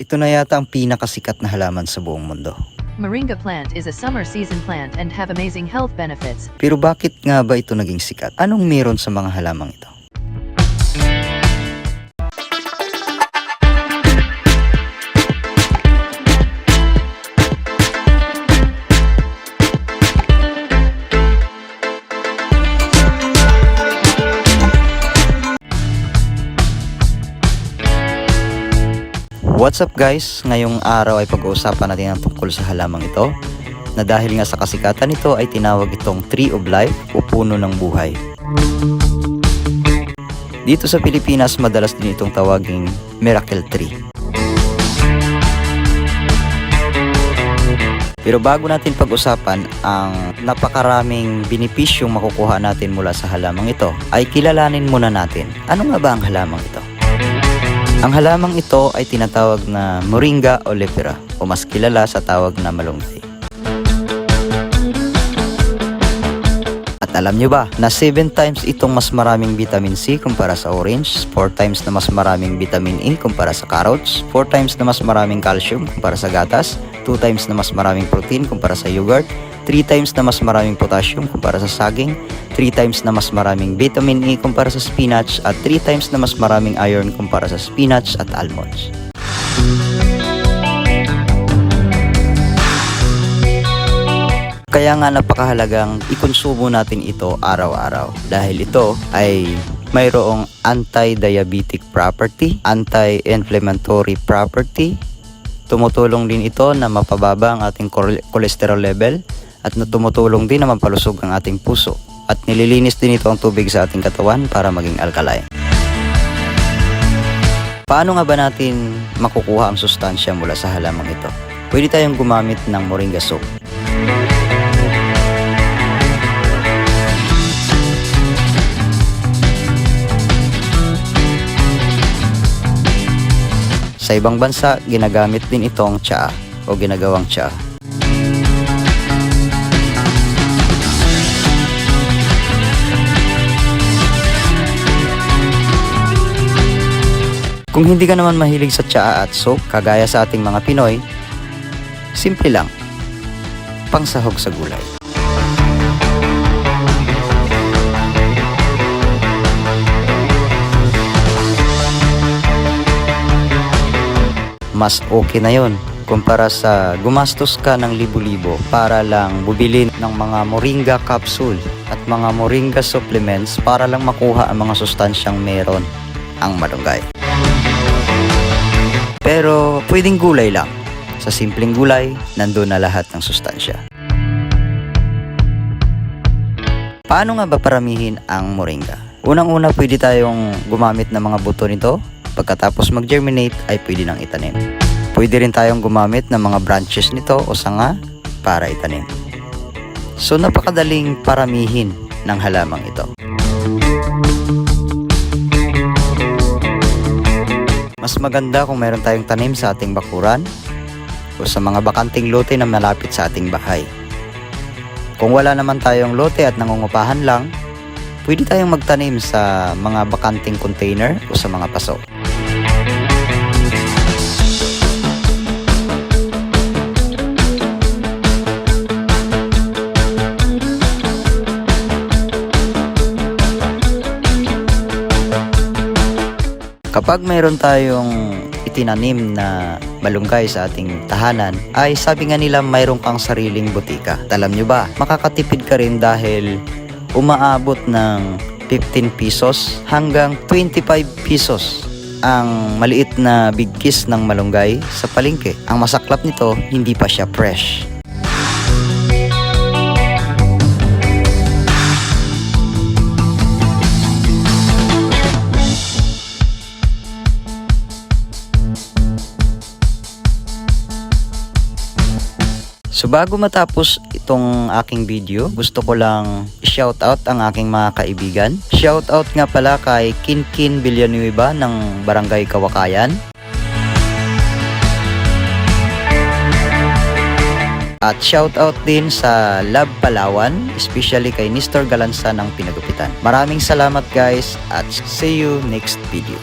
Ito na yata ang pinakasikat na halaman sa buong mundo. Moringa plant is a summer season plant and have amazing health benefits. Pero bakit nga ba ito naging sikat? Anong meron sa mga halamang ito? What's up guys? Ngayong araw ay pag-uusapan natin ang tungkol sa halamang ito na dahil nga sa kasikatan nito ay tinawag itong Tree of Life o Puno ng Buhay. Dito sa Pilipinas, madalas din itong tawaging Miracle Tree. Pero bago natin pag-usapan ang napakaraming benepisyong makukuha natin mula sa halamang ito, ay kilalanin muna natin ano nga ba ang halamang ito. Ang halamang ito ay tinatawag na Moringa olifera o mas kilala sa tawag na malunggay. At alam nyo ba na 7 times itong mas maraming vitamin C kumpara sa orange, 4 times na mas maraming vitamin E kumpara sa carrots, 4 times na mas maraming calcium kumpara sa gatas, 2 times na mas maraming protein kumpara sa yogurt, 3 times na mas maraming potassium kumpara sa saging, 3 times na mas maraming vitamin E kumpara sa spinach at 3 times na mas maraming iron kumpara sa spinach at almonds. Kaya nga napakahalagang ikonsumo natin ito araw-araw dahil ito ay mayroong anti-diabetic property, anti-inflammatory property, tumutulong din ito na mapababa ang ating chole- cholesterol level at tumutulong din na mampalusog ang ating puso at nililinis din ito ang tubig sa ating katawan para maging alkaline. Paano nga ba natin makukuha ang sustansya mula sa halamang ito? Pwede tayong gumamit ng moringa soap. Sa ibang bansa, ginagamit din itong tsaa o ginagawang tsaa. Kung hindi ka naman mahilig sa tsaa at soap, kagaya sa ating mga Pinoy, simple lang, pangsahog sa gulay. mas okay na yon kumpara sa gumastos ka ng libo-libo para lang bubili ng mga moringa capsule at mga moringa supplements para lang makuha ang mga sustansyang meron ang malunggay. Pero pwedeng gulay lang. Sa simpleng gulay, nandun na lahat ng sustansya. Paano nga ba paramihin ang moringa? Unang-una pwede tayong gumamit ng mga buto nito. Pagkatapos mag-germinate ay pwede nang itanim. Pwede rin tayong gumamit ng mga branches nito o sanga para itanim. So napakadaling paramihin ng halamang ito. Mas maganda kung meron tayong tanim sa ating bakuran o sa mga bakanting lote na malapit sa ating bahay. Kung wala naman tayong lote at nangungupahan lang, pwede tayong magtanim sa mga bakanting container o sa mga paso. Kapag mayroon tayong itinanim na malunggay sa ating tahanan, ay sabi nga nila mayroon kang sariling butika. Alam nyo ba, makakatipid ka rin dahil umaabot ng 15 pesos hanggang 25 pesos ang maliit na bigkis ng malunggay sa palengke. Ang masaklap nito, hindi pa siya fresh. So bago matapos itong aking video, gusto ko lang shout out ang aking mga kaibigan. Shout out nga pala kay Kinkin Villanueva ng Barangay Kawakayan. At shout out din sa Lab Palawan, especially kay Nestor Galansa ng Pinagupitan. Maraming salamat guys at see you next video.